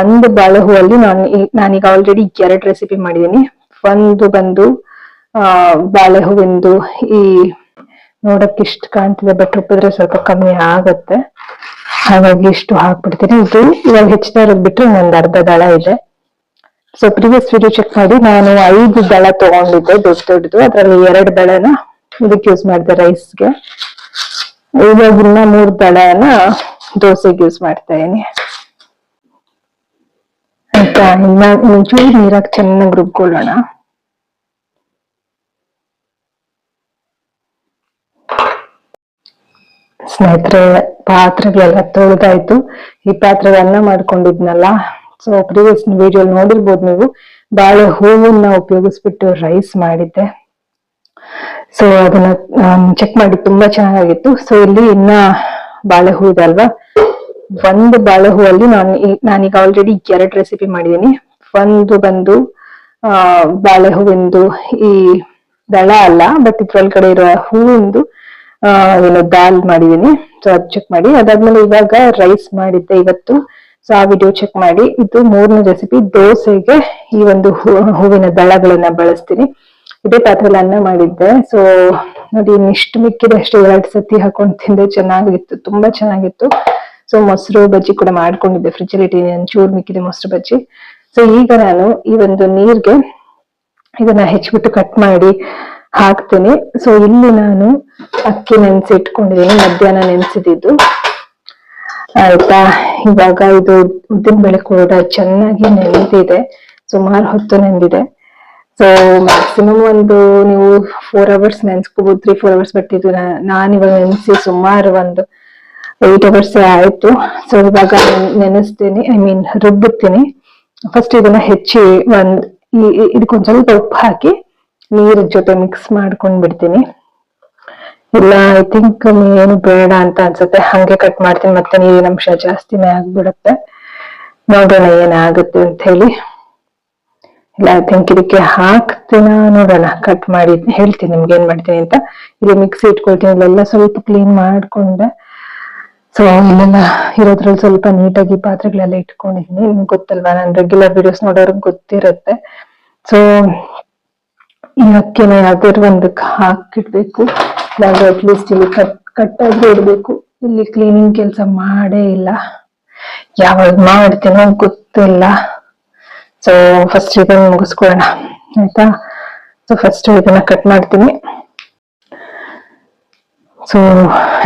ಒಂದು ಬಾಳೆ ಹೂವಲ್ಲಿ ನಾನು ನಾನೀಗ ಆಲ್ರೆಡಿ ಎರಡು ರೆಸಿಪಿ ಮಾಡಿದ್ದೀನಿ. ಒಂದು ಬಂದು, ಆ ಬಾಳೆ ಹೂವಿಂದು ಈ ನೋಡಕ್ ಇಷ್ಟು ಕಾಣ್ತಿದೆ ಬಟ್ ರುಬ್ಬಿದ್ರೆ ಸ್ವಲ್ಪ ಕಮ್ಮಿ ಆಗತ್ತೆ. ಹಾಗಾಗಿ ಇಷ್ಟು ಹಾಕ್ಬಿಡ್ತೀನಿ. ಇದು ಇವಾಗ ಹೆಚ್ಚಿನ ರುಬ್ಬಿಟ್ರೆ ಒಂದ್ ಅರ್ಧ ದಳ ಇದೆ. ಸೊ ಪ್ರೀವಿಯಸ್ ವಿಡಿಯೋ ಚೆಕ್ ಮಾಡಿ ನಾನು ಐದು ಬೆಳೆ ತಗೊಂಡಿದ್ದೆ, ದೊಡ್ಡ ದೊಡ್ಡದು. ಅದರಲ್ಲಿ ಎರಡು ಬೆಳೆನ ಇದಕ್ಕೆ ಯೂಸ್ ಮಾಡಿದೆ ರೈಸ್ಗೆ ಇವಾಗಿನ ಮೂರ್ ದಳನ ದೋಸೆಗೆ ಯೂಸ್ ಮಾಡ್ತಾ ಇದೀನಿ ಆಯ್ತಾ? ಇನ್ನ ಒಂಚೂರು ನೀರಾಗ ಚೆನ್ನಾಗಿ ರುಬ್ಕೊಳ್ಳೋಣ. ಸ್ನೇಹಿತರೆ, ಪಾತ್ರೆಗಳೆಲ್ಲ ತೊಳೆದಾಯ್ತು. ಈ ಪಾತ್ರೆಗೆ ಅನ್ನ ಮಾಡ್ಕೊಂಡಿದ್ನಲ್ಲ? ಸೊ ಪ್ರೀವಿಯಸ್ ವಿಡಿಯೋ ನೋಡಿರ್ಬೋದು ನೀವು, ಬಾಳೆ ಹೂವನ್ನ ಉಪಯೋಗಿಸ್ಬಿಟ್ಟು ರೈಸ್ ಮಾಡಿದ್ದೆ. ಸೊ ಅದನ್ನ ಚೆಕ್ ಮಾಡಿ ತುಂಬಾ ಚೆನ್ನಾಗಿತ್ತು ಸೊ ಇಲ್ಲಿ ಇನ್ನ ಬಾಳೆ ಹೂ ಇದೆ ಅಲ್ವಾ? ಒಂದು ಬಾಳೆ ಹೂವಲ್ಲಿ ನಾನು ನಾನೀಗ ಆಲ್ರೆಡಿ ಎರಡು ರೆಸಿಪಿ ಮಾಡಿದ್ದೀನಿ. ಒಂದು ಬಂದು, ಆ, ಬಾಳೆ ಹೂವಿಂದು ಈ ದಳ ಅಲ್ಲ ಬಟ್ ಇದ್ರೊಳಗಡೆ ಇರೋ ಹೂವಿಂದು ಏನು ದಾಲ್ ಮಾಡಿದೀನಿ ಸೊ ಅದ್ ಚೆಕ್ ಮಾಡಿ. ಅದಾದ್ಮೇಲೆ ಇವಾಗ ರೈಸ್ ಮಾಡಿದ್ದೆ ಇವತ್ತು. ಸೊ ಆ ವಿಡಿಯೋ ಚೆಕ್ ಮಾಡಿ, ಇದು ಮೂರನೇ ರೆಸಿಪಿ ದೋಸೆಗೆ ಈ ಒಂದು ಹೂವಿನ ದಳಗಳನ್ನ ಬಳಸ್ತೀನಿ. ಇದೇ ಪಾತ್ರೆಯಲ್ಲಿ ಅನ್ನ ಮಾಡಿದ್ದೆ. ಸೊ ನೋಡಿ, ಇನ್ನಿಷ್ಟು ಮಿಕ್ಕಿದೆ ಅಷ್ಟು. ಎರಡು ಸತಿ ಹಾಕೊಂಡು ತಿಂದೆ. ಚೆನ್ನಾಗಿತ್ತು. ತುಂಬಾ ಚೆನ್ನಾಗಿತ್ತು. ಸೊ ಮೊಸರು ಬಜ್ಜಿ ಕೂಡ ಮಾಡ್ಕೊಂಡಿದ್ದೆ. ಫ್ರಿಜ್ ಅಲ್ಲಿ ಇಟ್ಟಿದ್ದೀನಿ. ಚೂರು ಮಿಕ್ಕಿದೆ ಮೊಸರು ಬಜ್ಜಿ. ಸೊ ಈಗ ನಾನು ಈ ಒಂದು ನೀರ್ಗೆ ಇದನ್ನ ಹೆಚ್ಚಿಬಿಟ್ಟು ಕಟ್ ಮಾಡಿ ಹಾಕ್ತೀನಿ. ಸೊ ಇಲ್ಲಿ ನಾನು ಅಕ್ಕಿ ನೆನೆಸಿ ಇಟ್ಕೊಂಡಿದ್ದೀನಿ ಮಧ್ಯಾಹ್ನ ನೆನ್ಸಿದ್ದು ಆಯ್ತಾ? ಇವಾಗ ಇದು ಉದ್ದಿನ ಬೆಳೆ ಕೂಡ ಚೆನ್ನಾಗಿ ನೆನೆದಿದೆ. ಸುಮಾರು ಹೊತ್ತು ನೆಂದಿದೆ. ಸೊ ಮ್ಯಾಕ್ಸಿಮಮ್ ಒಂದು ನೀವು ಫೋರ್ ಅವರ್ಸ್ ನೆನ್ಸ್ಕೋಬಹುದು ತ್ರೀ ಫೋರ್ ಅವರ್ಸ್ ಬಟ್ ನಾನು ಇವಾಗ ನೆನೆಸಿ ಸುಮಾರು ಒಂದು ಏಟ್ ಅವರ್ಸ್ ಆಯ್ತು. ಸೊ ಇವಾಗ ನೆನ್- ನೆನೆಸ್ತೀನಿ. ಐ ಮೀನ್ ರುಬ್ಬುತ್ತೀನಿ ಫಸ್ಟ್ ಇದನ್ನ ಹೆಚ್ಚಿ ಒಂದ್ ಇದಕ್ಕೊಂದ್ ಸ್ವಲ್ಪ ಉಪ್ಪು ಹಾಕಿ ನೀರ್ ಜೊತೆ ಮಿಕ್ಸ್ ಮಾಡ್ಕೊಂಡ್ ಬಿಡ್ತೀನಿ ಇಲ್ಲ ಐ ಥಿಂಕ್ ಏನು ಬೇಡ ಅಂತ ಅನ್ಸುತ್ತೆ. ಹಂಗೆ ಕಟ್ ಮಾಡ್ತೀನಿ, ಮತ್ತೆ ನೀರಿನ ಅಂಶ ಜಾಸ್ತಿನೇ ಆಗ್ಬಿಡುತ್ತೆ. ನೋಡೋಣ ಏನಾಗುತ್ತೆ ಅಂತ ಹೇಳಿ. ಇಲ್ಲ ಐ ಥಿಂಕ್ ಇದಕ್ಕೆ ಹಾಕ್ತೀನ, ನೋಡೋಣ. ಕಟ್ ಮಾಡಿ ಹೇಳ್ತೀನಿ ನಿಮ್ಗೆ ಏನ್ ಮಾಡ್ತೀನಿ ಅಂತ. ಇಲ್ಲಿ ಮಿಕ್ಸಿ ಇಟ್ಕೊಳ್ತೀನಿ. ಇಲ್ಲೆಲ್ಲ ಸ್ವಲ್ಪ ಕ್ಲೀನ್ ಮಾಡ್ಕೊಂಡೆ. ಸೊ ಇಲ್ಲೆಲ್ಲ ಇರೋದ್ರಲ್ಲಿ ಸ್ವಲ್ಪ ನೀಟಾಗಿ ಪಾತ್ರೆಗಳೆಲ್ಲ ಇಟ್ಕೊಂಡಿದ್ದೀನಿ ನಿಮ್ಗೆ ಗೊತ್ತಲ್ವಾ, ನಾನು ರೆಗ್ಯುಲರ್ ವಿಡಿಯೋಸ್ ನೋಡೋರ್ಗೆ ಗೊತ್ತಿರುತ್ತೆ. ಸೊ ಈ ಅಕ್ಕಿನ ಯಾವ್ದಾದ್ರು ಒಂದಕ್ಕೆ ಹಾಕಿಡ್ಬೇಕು. ಇಲ್ಲಾಂದ್ರೆ ಅಟ್ಲೀಸ್ಟ್ ಇಲ್ಲಿ ಕಟ್ ಕಟ್ಟಾದ್ರೂ ಇಡ್ಬೇಕು. ಇಲ್ಲಿ ಕ್ಲೀನಿಂಗ್ ಕೆಲಸ ಮಾಡೇ ಇಲ್ಲ. ಯಾವಾಗ ಮಾಡ್ತೀನೋ ಗೊತ್ತಿಲ್ಲ. ಸೊ ಫಸ್ಟ್ ಇದನ್ನ ಮುಗಿಸ್ಕೊಳ್ಳೋಣ. ಆಯ್ತಾ? ಸೊ ಫಸ್ಟ್ ಇದನ್ನ ಕಟ್ ಮಾಡ್ತೀನಿ. ಸೊ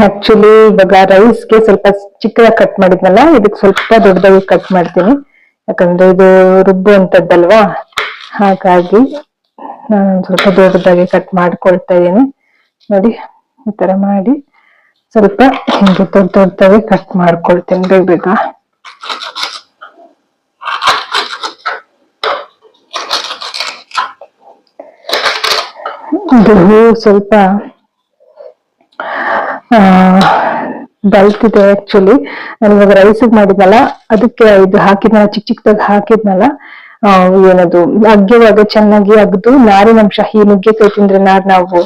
ಆಕ್ಚುಲಿ ಇವಾಗ ರೈಸ್ಗೆ ಸ್ವಲ್ಪ ಚಿಕ್ಕದಾಗಿ ಕಟ್ ಮಾಡಿದ್ನಲ್ಲ ಇದಕ್ಕೆ ಸ್ವಲ್ಪ ದೊಡ್ಡದಾಗಿ ಕಟ್ ಮಾಡ್ತೀನಿ. ಯಾಕಂದ್ರೆ ಇದು ರುಬ್ಬುವಂತದ್ದಲ್ವಾ ಹಾಗಾಗಿ ನಾನು ಸ್ವಲ್ಪ ದೊಡ್ಡದಾಗಿ ಕಟ್ ಮಾಡ್ಕೊಳ್ತಾ ಇದ್ದೀನಿ. ನೋಡಿ, ಈ ತರ ಮಾಡಿ ಸ್ವಲ್ಪ ಹಿಂಗೆ ದೊಡ್ಡ ದೊಡ್ಡದಾಗಿ ಕಟ್ ಮಾಡ್ಕೊಳ್ತೀನಿ. ಬೇಗ ಬೇಗ. ಹೂ ಸ್ವಲ್ಪ, ಆ ಬಲ್ತಿದೆ ಆಕ್ಚುಲಿ ನಾನು ಇವಾಗ ರೈಸಿಗೆ ಮಾಡಿದ್ನಲ್ಲ, ಅದಕ್ಕೆ ಇದು ಹಾಕಿದ್ನಲ್ಲ ಚಿಕ್ಕ ಚಿಕ್ಕದಾಗಿ ಹಾಕಿದ್ನಲ್ಲ ಏನದು, ಅಗ್ಗೆವಾಗ ಚೆನ್ನಾಗಿ ಅಗ್ದು ನಾರಿನಂಶ ಈ ನುಗ್ಗೆಕಾಯಿ ತಿಂದ್ರೆ ನಾರ್ ನಾವು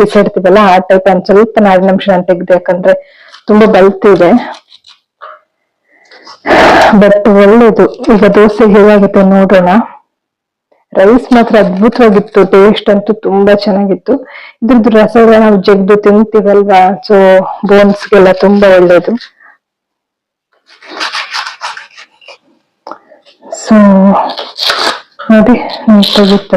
ಬಿಸಾಡ್ತೀವಲ್ಲ ಆ ಟೈಪ್ ಒಂದ್ ಸ್ವಲ್ಪ ನಾರಿನಂಶ ನಾನು ತೆಗ್ದೆ ಯಾಕಂದ್ರೆ ತುಂಬಾ ಬಲ್ತಿದೆ ಬಟ್ ಒಳ್ಳೇದು. ಈಗ ದೋಸೆ ಹೇಗಾಗುತ್ತೆ ನೋಡೋಣ. ರೈಸ್ ಮಾತ್ರ ಅದ್ಭುತವಾಗಿತ್ತು ಟೇಸ್ಟ್ ಅಂತೂ ತುಂಬಾ ಚೆನ್ನಾಗಿತ್ತು. ಇದ್ರದ್ದು ರಸಗಳ ನಾವು ಜಗ್ದು ತಿಂತೀವಲ್ವಾ? ಸೊ ಬೋನ್ಸ್ಗೆಲ್ಲ ತುಂಬಾ ಒಳ್ಳೇದು. ಸೊ ನೋಡಿ ನೀಟಾಗಿತ್ತ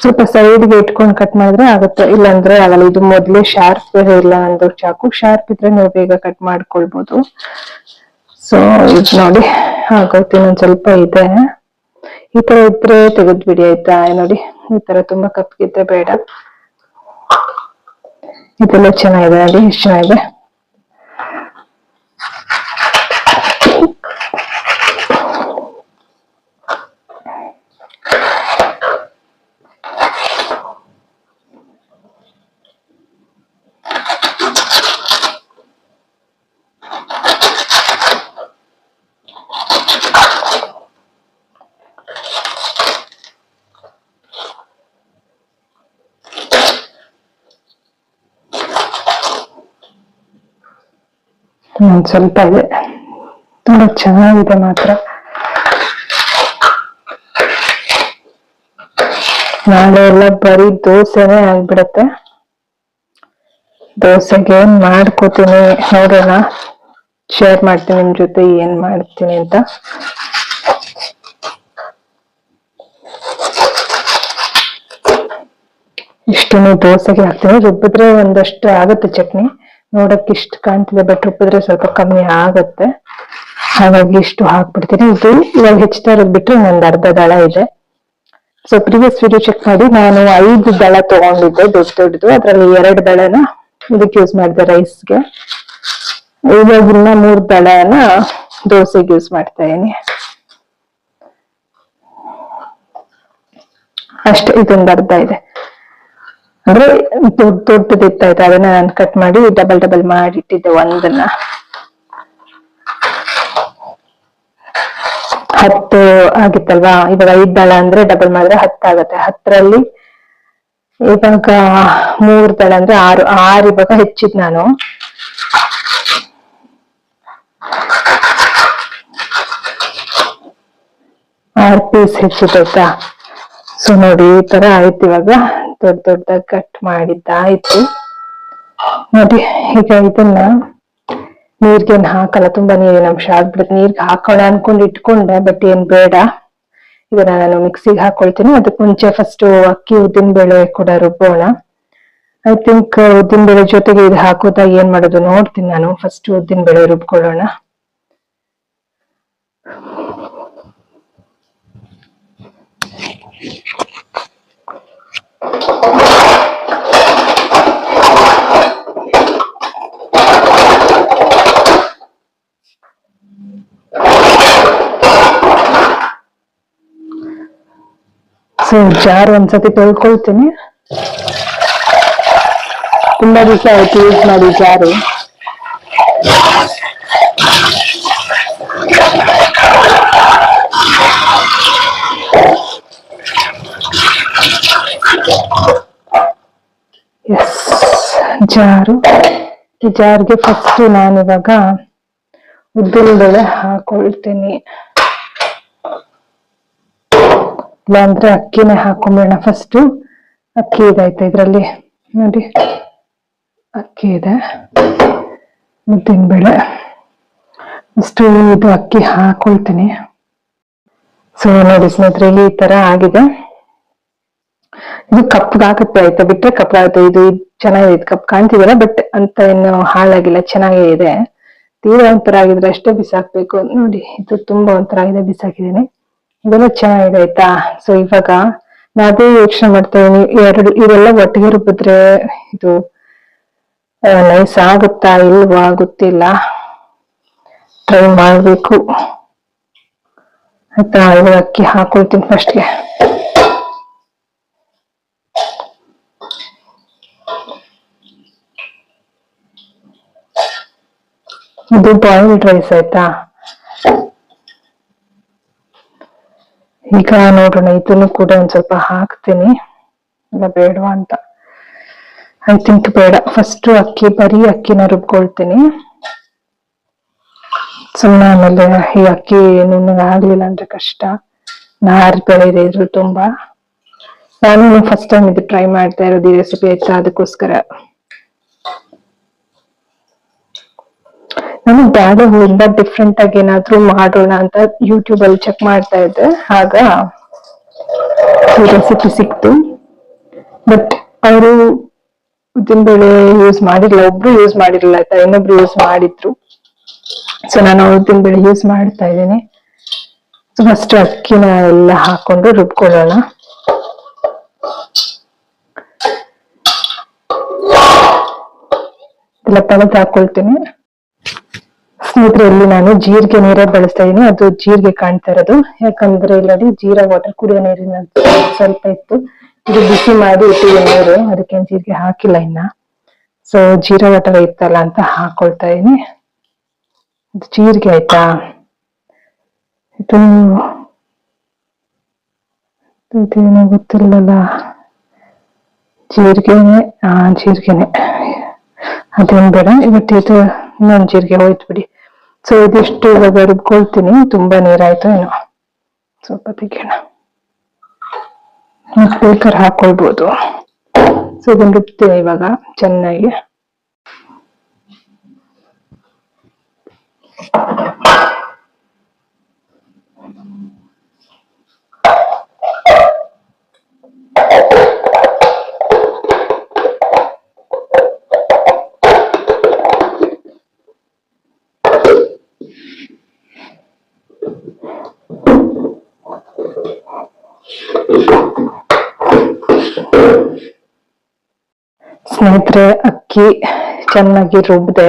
ಸ್ವಲ್ಪ ಸೈಡ್ಗೆ ಇಟ್ಕೊಂಡು ಕಟ್ ಮಾಡಿದ್ರೆ ಆಗುತ್ತೆ. ಇಲ್ಲಾಂದ್ರೆ ಆಗಲ್ಲ. ಇದು ಮೊದ್ಲೇ ಶಾರ್ಪ್ ಇಲ್ಲ ನಂದು ಚಾಕು. ಶಾರ್ಪ್ ಇದ್ರೆ ನೀವು ಬೇಗ ಕಟ್ ಮಾಡ್ಕೊಳ್ಬಹುದು ಸೊ ಇದ್ ನೋಡಿ. ಆಗುತ್ತೆ ಇನ್ನೊಂದ್ ಸ್ವಲ್ಪ ಇದೆ. ಈ ತರ ಇದ್ರೆ ತೆಗೆದ್ಬಿಡಿ ಆಯ್ತಾ? ನೋಡಿ. ಈ ತರ ತುಂಬಾ ಕಪ್ಪಿದ್ರೆ ಬೇಡ. ಇದೆಲ್ಲ ಚೆನ್ನಾಗಿದೆ. ನೋಡಿ, ಎಷ್ಟು ಚೆನ್ನಾಗಿದೆ. ಸ್ವಲ್ಪ ಇದೆ. ತುಂಬಾ ಚೆನ್ನಾಗಿದೆ ಮಾತ್ರ. ನಾಳೆ ಎಲ್ಲ ಬರೀ ದೋಸೆನೆ ಆಗ್ಬಿಡತ್ತೆ. ದೋಸೆಗೆ ಏನ್ ಮಾಡ್ಕೋತೀನಿ ನೋಡೋಣ. ಶೇರ್ ಮಾಡ್ತೀನಿ ನಿಮ್ ಜೊತೆ ಏನ್ ಮಾಡ್ತೀನಿ ಅಂತ. ಇಷ್ಟನ್ನು ದೋಸೆಗೆ ಹಾಕ್ತೀನಿ. ರುಬ್ಬಿದ್ರೆ ಒಂದಷ್ಟು ಆಗುತ್ತೆ ಚಟ್ನಿ. ನೋಡಕ್ ಇಷ್ಟು ಕಾಣ್ತಿದೆ ಬಟ್ ಉಪ್ಪಿದ್ರೆ ಸ್ವಲ್ಪ ಕಮ್ಮಿ ಆಗತ್ತೆ. ಹಾಗಾಗಿ ಇಷ್ಟು ಹಾಕ್ಬಿಡ್ತೀನಿ. ಇದು ಇವಾಗ ಹೆಚ್ಚುತ್ತಾ ರುಬ್ಬಿಟ್ರೆ ನಂದು ಅರ್ಧ ದಳ ಇದೆ. ಸೊ ಪ್ರೀವಿಯಸ್ ವಿಡಿಯೋ ಚೆಕ್ ಮಾಡಿ. ನಾನು ಐದು ದಳ ತಗೊಂಡಿದ್ದೆ, ದೊಡ್ಡ ದೊಡ್ಡದು. ಅದ್ರಲ್ಲಿ ಎರಡು ದಳನ ಇದಕ್ಕೆ ಯೂಸ್ ಮಾಡಿದೆ ರೈಸ್ಗೆ ಇವಾಗಿನ್ನ ಮೂರ್ ದಳನ ದೋಸೆಗೆ ಯೂಸ್ ಮಾಡ್ತಾ ಇದೀನಿ ಅಷ್ಟೇ, ಇದೊಂದು ಅರ್ಧ ಇದೆ. ಅಂದ್ರೆ ದೊಡ್ಡ ದೊಡ್ಡದ ಇತ್ತಾಯ್ತು ಅದನ್ನ ನಾನು ಕಟ್ ಮಾಡಿ ಡಬಲ್ ಡಬಲ್ ಮಾಡಿಟ್ಟಿದ್ದೆ ಒಂದನ್ನ. ಹತ್ತು ಆಗಿತ್ತಲ್ವಾ? ಇವಾಗ ಐದ್ ದಳ ಅಂದ್ರೆ ಡಬಲ್ ಮಾಡಿದ್ರೆ ಹತ್ತಾಗತ್ತೆ ಹತ್ತರಲ್ಲಿ ಇವಾಗ ಮೂರ್ ದಳ ಅಂದ್ರೆ ಆರು ಆರು ಇವಾಗ ಹೆಚ್ಚಿದ್ ನಾನು. ಆರ್ ಪೀಸ್ ಹೆಚ್ಚಿದ್ದಾಯ್ತಾ ಸೊ ನೋಡಿ ಈ ತರ ಆಯ್ತು ಇವಾಗ. ದೊಡ್ಡ ದೊಡ್ಡದಾಗಿ ಕಟ್ ಮಾಡಿದ್ದಾಯ್ತು. ನೋಡಿ, ಈಗ ಇದನ್ನ ನೀರ್ಗೇನ್ ಹಾಕಲ್ಲ, ತುಂಬಾ ನೀರಿನ ಅಂಶ ಆಗ್ಬಿಡುತ್ತೆ. ನೀರ್ಗೆ ಹಾಕೋಣ ಅನ್ಕೊಂಡು ಇಟ್ಕೊಂಡೆ, ಬಟ್ ಏನ್ ಬೇಡ. ಇದನ್ನ ನಾನು ಮಿಕ್ಸಿಗೆ ಹಾಕೊಳ್ತೀನಿ. ಅದಕ್ಕೆ ಮುಂಚೆ ಫಸ್ಟ್ ಅಕ್ಕಿ ಉದ್ದಿನ ಬೇಳೆ ಕೂಡ ರುಬ್ಬೋಣ. ಐ ಥಿಂಕ್ ಉದ್ದಿನ ಬೇಳೆ ಜೊತೆಗೆ ಇದು ಹಾಕೋದಾ ಏನ್ ಮಾಡೋದು ನೋಡ್ತೀನಿ ನಾನು. ಫಸ್ಟ್ ಉದ್ದಿನ ಬೇಳೆ ರುಬ್ಕೊಳ್ಳೋಣ. ಸೊ ಜಾರ್ ಒಂದ್ಸತಿ ತೊಳ್ಕೊಳ್ತೀನಿ. ತುಂಬಾ ದಿವಸ ಆಯ್ತು ಯೂಸ್ ಮಾಡಿ ಜಾರು. ಎಸ್ ಜಾರು. ಈ ಜಾರ್ಗೆ ಫಸ್ಟ್ ನಾನಿವಾಗ ಉದ್ದಿನ ಬೇಳೆ ಹಾಕೊಳ್ತೀನಿ. ಇಲ್ಲಾಂದ್ರೆ ಅಕ್ಕಿನೇ ಹಾಕೊಂಬಿಡೋಣ ಫಸ್ಟ್ ಅಕ್ಕಿ ಇದಾಯ್ತು ಇದ್ರಲ್ಲಿ? ನೋಡಿ. ಅಕ್ಕಿ ಇದೆ. ಉದ್ದಿನ ಬೇಳೆ. ಇಷ್ಟು ಇದು ಅಕ್ಕಿ ಹಾಕೊಳ್ತೀನಿ. ಸೊ ನೋಡಿ ಸ್ನೇಹಿತರೆ, ಈ ತರ ಆಗಿದೆ. ಇದು ಕಪ್ಪಗಾಗುತ್ತೆ ಆಯ್ತಾ ಬಿಟ್ರೆ ಕಪ್ಪಗಾಗುತ್ತೆ ಇದು ಇದ್ ಚೆನ್ನಾಗಿದೆ, ಇದು ಕಪ್ ಕಾಣ್ತಿದಲ್ಲ ಬಟ್ ಅಂತ ಏನು ಹಾಳಾಗಿಲ್ಲ, ಚೆನ್ನಾಗೇ ಇದೆ. ತೀರಾ ಒಂಥರ ಆಗಿದ್ರೆ ಅಷ್ಟೇ ಬಿಸಾಕ್ಬೇಕು. ನೋಡಿ, ಇದು ತುಂಬಾ ಒಂಥರ ಆಗಿದೆ ಬಿಸಾಕಿದೀನಿ ಇದೆಲ್ಲ ಚೆನ್ನಾಗಿದೆ, ಆಯ್ತಾ? ಸೊ ಇವಾಗ ನಾ ಅದೇ ಯೋಚನೆ ಮಾಡ್ತಾ ಇದೀನಿ ಎರಡು, ಇವೆಲ್ಲ ಒಟ್ಟಿಗೆ ರುಬ್ಬಿದ್ರೆ ಇದು ನೈಸ್ ಆಗುತ್ತಾ ಇಲ್ವಾ ಗೊತ್ತಿಲ್ಲ. ಟ್ರೈ ಮಾಡ್ಬೇಕು. ಆಯ್ತಾ? ಇವಾಗ ಅಕ್ಕಿ ಹಾಕೊಳ್ತೀನಿ ಫಸ್ಟ್ಗೆ ಇದು ಬಾಯ್ಲ್ಡ್ ರೈಸ್ ಆಯ್ತಾ? ಈಗ ನೋಡೋಣ, ಇದನ್ನು ಕೂಡ ಒಂದ್ ಸ್ವಲ್ಪ ಹಾಕ್ತೀನಿ. ಇಲ್ಲ, ಬೇಡವಾ ಅಂತ. ಐ ಬೇಡ. ಫಸ್ಟ್ ಅಕ್ಕಿ, ಬರೀ ಅಕ್ಕಿನ ರುಬ್ಕೊಳ್ತೀನಿ. ಸುಮ್ಮನೆ ಆಮೇಲೆ ಈ ಅಕ್ಕಿ ನುಣ್ಣಗೆ ಆಗ್ಲಿಲ್ಲ ಅಂದ್ರೆ ಕಷ್ಟ. ನಾರ್ ಬೆಳೆ ಇದ್ರು ತುಂಬಾ. ನಾನು ಫಸ್ಟ್ ಟೈಮ್ ಇದು ಟ್ರೈ ಮಾಡ್ತಾ ಇರೋದು ಈ ರೆಸಿಪಿ ಆಯ್ತಾ? ಅದಕ್ಕೋಸ್ಕರ. ನಾನು ಬ್ಯಾಡ ಹೂವಿಂದ ಡಿಫ್ರೆಂಟ್ ಆಗಿ ಏನಾದ್ರೂ ಮಾಡೋಣ ಅಂತ ಯೂಟ್ಯೂಬ್ ಅಲ್ಲಿ ಚೆಕ್ ಮಾಡ್ತಾ ಇದ್ದೆ. ಆಗ ರೆಸಿಪಿ ಸಿಕ್ತು. ಬಟ್ ಅವರು ಉದ್ದಿನಬೇಳೆ ಯೂಸ್ ಮಾಡಿರ್ಲಿಲ್ಲ, ಒಬ್ರು ಯೂಸ್ ಮಾಡಿರ್ಲಿಲ್ಲ ಆಯ್ತಾ ಇನ್ನೊಬ್ರು ಯೂಸ್ ಮಾಡಿದ್ರು. ಸೊ ನಾನು ಉದ್ದಿನಬೇಳೆ ಯೂಸ್ ಮಾಡ್ತಾ ಇದ್ದೀನಿ. ಫಸ್ಟ್ ಅಕ್ಕಿನ ಎಲ್ಲ ಹಾಕೊಂಡು ರುಬ್ಕೊಳ್ಳೋಣ. ಎಲ್ಲ ತೆಗೆದು ಹಾಕೊಳ್ತೀನಿ. ಸ್ನೇಹಿತರೆ ಇಲ್ಲಿ ನಾನು ಜೀರಿಗೆ ನೀರೇ ಬಳಸ್ತಾ ಇದ್ದೀನಿ ಅದು ಜೀರಿಗೆ ಕಾಣ್ತಾ ಇರೋದು. ಯಾಕಂದ್ರೆ ಇಲ್ಲಿ ಜೀರಾ ವಾಟರ್ ಕುಡಿಯೋ ನೀರಿನ ಸ್ವಲ್ಪ ಇತ್ತು. ಇದು ಬಿಸಿ ಮಾಡಿ ಇಟ್ಟಿದ್ದೀನಿ ನೀರು. ಅದಕ್ಕೆ ಜೀರಿಗೆ ಹಾಕಿಲ್ಲ ಇನ್ನ. ಸೊ ಜೀರಾ ವಾಟರ್ ಇತ್ತಲ್ಲ ಅಂತ ಹಾಕೊಳ್ತಾ ಇದೀನಿ. ಇದು ಜೀರಿಗೆ ಆಯ್ತಾ? ಇದು ಇದೇನೋ ಗೊತ್ತಿಲ್ಲಲ್ಲ. ಜೀರಿಗೆನೆ, ಆ, ಜೀರಿಗೆನೆ. ಅದೇನ್ ಬೇಡ. ಇವತ್ತು ಇದು ಇನ್ನೊಂದು ಜೀರಿಗೆ ಹೋಯ್ತು ಬಿಡಿ. ಸೊ ಇದಿಷ್ಟು ಇವಾಗ ರುಬ್ಕೊಳ್ತೀನಿ. ತುಂಬಾ ನೀರಾಯ್ತು ಏನು. ಸ್ವಲ್ಪ ತೆಗೆಯೋಣ. ಮತ್ತೆ ಹಾಕೊಳ್ಬೋದು. ಸೊ ಇದನ್ನ ರುಬ್ತೀನಿ ಇವಾಗ ಚೆನ್ನಾಗಿ. ಸ್ನೇಹಿತರೆ, ಅಕ್ಕಿ ಚೆನ್ನಾಗಿ ರುಬ್ಬದೆ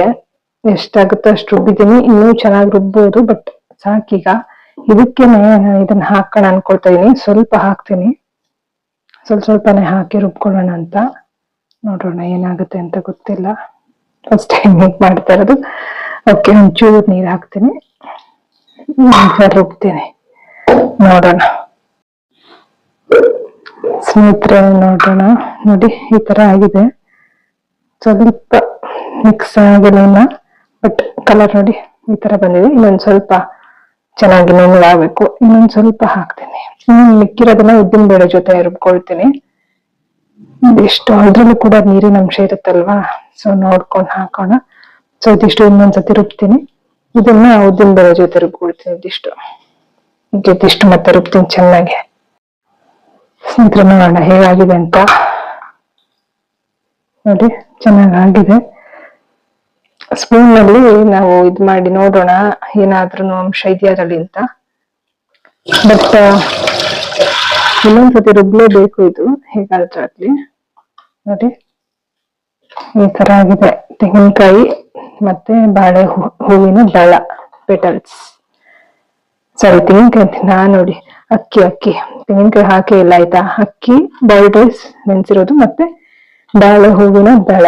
ಎಷ್ಟಾಗುತ್ತೋ ಅಷ್ಟು ರುಬ್ಬಿದ್ದೀನಿ. ಇನ್ನೂ ಚೆನ್ನಾಗಿ ರುಬ್ಬೋದು, ಬಟ್ ಸಾಕೀಗ. ಇದಕ್ಕೇನೆ ನಾನು ಇದನ್ನ ಹಾಕೋಣ ಅನ್ಕೊಳ್ತಾ ಇದೀನಿ. ಸ್ವಲ್ಪ ಹಾಕ್ತೀನಿ. ಸ್ವಲ್ಪ ಸ್ವಲ್ಪನೇ ಹಾಕಿ ರುಬ್ಕೊಳ್ಳೋಣ ಅಂತ. ನೋಡೋಣ ಏನಾಗುತ್ತೆ ಅಂತ ಗೊತ್ತಿಲ್ಲ. ಫಸ್ಟ್ ಟೈಮ್ ಹೇಗೆ ಮಾಡ್ತಾ ಇರೋದು. ಓಕೆ, ಒಂಚೂರು ನೀರು ಹಾಕ್ತೀನಿ. ರುಬ್ತೀನಿ. ನೋಡೋಣ. ಸ್ನೇಹಿತರೆ, ನೋಡೋಣ. ನೋಡಿ, ಈ ತರ ಆಗಿದೆ. ಸ್ವಲ್ಪ ಮಿಕ್ಸ್ ಆಗಿಲ್ಲ ಬಟ್ ಕಲರ್ ನೋಡಿ ಈ ತರ ಬಂದಿದೆ. ಇನ್ನೊಂದ್ ಸ್ವಲ್ಪ ಚೆನ್ನಾಗಿ ಆಗಬೇಕು. ಇನ್ನೊಂದ್ ಸ್ವಲ್ಪ ಹಾಕ್ತೀನಿ. ಮಿಕ್ಕಿರೋದನ್ನ ಉದ್ದಿನ ಬೇಳೆ ಜೊತೆ ರುಬ್ಕೊಳ್ತೀನಿ. ಇದಿಷ್ಟು ಅದ್ರಲ್ಲೂ ಕೂಡ ನೀರಿನ ಅಂಶ ಇರುತ್ತಲ್ವಾ? ಸೊ ನೋಡ್ಕೊಂಡು ಹಾಕೋಣ. ಸೊ ಇದಿಷ್ಟು ಇನ್ನೊಂದ್ಸತಿ ರುಬ್ತೀನಿ. ಇದನ್ನ ಉದ್ದಿನ ಬೇಳೆ ಜೊತೆ ರುಬ್ಕೊಳ್ತೀನಿ ಇದಿಷ್ಟು. ಇದಿಷ್ಟು ಮತ್ತೆ ರುಬ್ತೀನಿ ಚೆನ್ನಾಗಿ. ಸ್ನೇಹಿತರೆ, ನೋಡೋಣ ಹೇಗಾಗಿದೆ ಅಂತ. ನೋಡಿ ಚೆನ್ನಾಗಿ ಆಗಿದೆ ಸ್ಪೂನ್ನಲ್ಲಿ ನಾವು ಇದ್ ಮಾಡಿ ನೋಡೋಣ, ಏನಾದ್ರೂ ಅಂಶ ಇದೆಯಾ ಅಂತ. ಬಟ್ ಇನ್ನೊಂದ್ಸತಿ ರುಬ್ಲೇಬೇಕು ಇದು, ಹೇಗಾದ್ರೂ ಆಗ್ಲಿ. ನೋಡಿ, ಈ ತರ ಆಗಿದೆ. ತೆಂಗಿನಕಾಯಿ ಮತ್ತೆ ಬಾಳೆ ಹೂವಿನ ದಳ ಪೆಟಲ್ಸ್ ಸಾರಿ ತೆಂಗಿನಕಾಯಿ ನಾ ನೋಡಿ, ಅಕ್ಕಿ ಅಕ್ಕಿ. ತೆಂಗಿನಕಾಯಿ ಹಾಕಿ ಇಲ್ಲ, ಆಯ್ತಾ? ಅಕ್ಕಿ ಬಾಯ್ಡ್ ರೈಸ್ ನೆನ್ಸಿರೋದು, ಮತ್ತೆ ಬಾಳೆ ಹೂವಿನ ದಳ.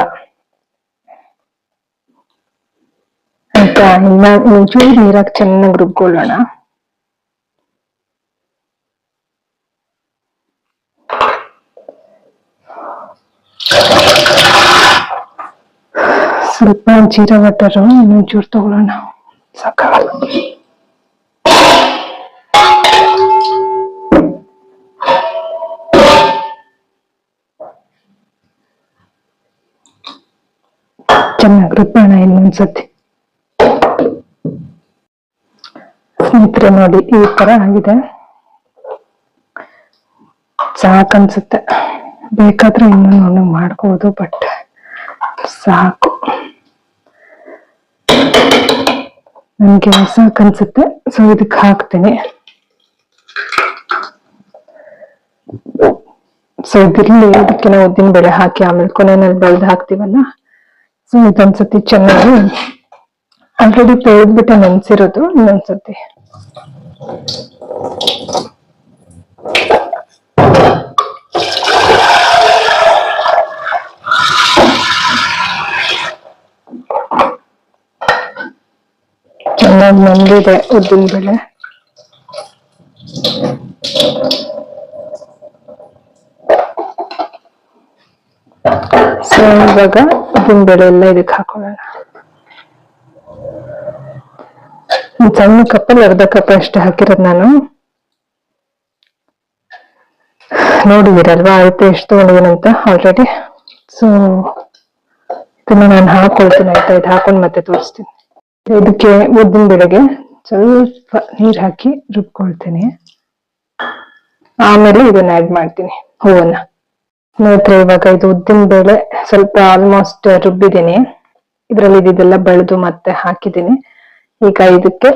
ಆಯ್ತಾ ಇನ್ನ ಒಂಚೂರು ನೀರಾಕ್ ಚೆನ್ನಾಗಿ ರುಬ್ಕೊಳ್ಳೋಣ. ಸ್ವಲ್ಪ ಜೀರಾ ಬಟರು ಇನ್ನೊಂಚೂರು ತಗೊಳ್ಳೋಣ ಸಾಕಾಗಲ್ಲ. ಚೆನ್ನಾಗಿ ಇಲ್ಲ ಇನ್ನೊಂದ್ಸತಿ ಸ್ನೇಹಿತರೆ ನೋಡಿ, ಈ ತರ ಆಗಿದೆ. ಸಾಕನ್ಸುತ್ತೆ ಬೇಕಾದ್ರೆ ಇನ್ನೂ ಮಾಡ್ಕೋದು ಬಟ್ ಸಾಕು. ನನ್ಗೆ ಸಾಕನ್ಸುತ್ತೆ ಸೊ ಇದಕ್ಕೆ ಹಾಕ್ತೀನಿ. ಸೊ ಇದಿರ್ಲಿ, ಇದಕ್ಕೆ ನಾವು ಉದ್ದಿನ ಬೆಳೆ ಹಾಕಿ, ಆಮೇಲೆ ಕೊನೆಯಲ್ಲಿ ಬೆಳೆದು ಹಾಕ್ತಿವಲ್ಲ? ಸೊ ಇದೊಂದ್ಸತಿ ಚೆನ್ನಾಗಿ ಆಲ್ರೆಡಿ ತೊಳೆದ್ಬಿಟ್ಟು ನೆನ್ಸಿರೋದು ಇನ್ನೊಂದ್ಸತಿ. ಚೆನ್ನಾಗಿ ನೆಂದಿದೆ ಉದ್ದಿನ ಬೇಳೆ. ಸೊ ಇವಾಗ ಉದ್ದಿನ ಬೇಳೆ ಎಲ್ಲ ಇದಕ್ಕೆ ಹಾಕೊಳ್ಳೋಣ ಒಂದ್ ಸಣ್ಣ ಕಪ್ಪಲ್ಲಿ ಅರ್ಧ ಕಪ್ ಅಷ್ಟು ಹಾಕಿರೋದು ನಾನು. ನೋಡಿದಿರಲ್ವಾ ಅಳತೆ ಎಷ್ಟು ತಗೊಂಡಿದ್ದೀನಂತ ಆಲ್ರೆಡಿ ಸೊ ಇದನ್ನ ನಾನು ಹಾಕೊಳ್ತೀನಿ ಆಯ್ತಾ? ಇದು ಹಾಕೊಂಡು ಮತ್ತೆ ತೋರಿಸ್ತೀನಿ. ಇದಕ್ಕೆ ಉದ್ದಿನ ಬೆಳೆಗೆ ಸ್ವಲ್ಪ ನೀರು ಹಾಕಿ ರುಬ್ಕೊಳ್ತೀನಿ. ಆಮೇಲೆ ಇದನ್ನ ಆಡ್ ಮಾಡ್ತೀನಿ, ಹೂವನ್ನ. ಸ್ನೇಹಿತರೆ, ಇವಾಗ ಇದು ಉದ್ದಿನ ಬೇಳೆ ಸ್ವಲ್ಪ ಆಲ್ಮೋಸ್ಟ್ ರುಬ್ಬಿದ್ದೀನಿ. ಇದರಲ್ಲಿ ಇದೆಲ್ಲ ಬೆಳೆದು ಮತ್ತೆ ಹಾಕಿದ್ದೀನಿ. ಈಗ ಇದಕ್ಕೆ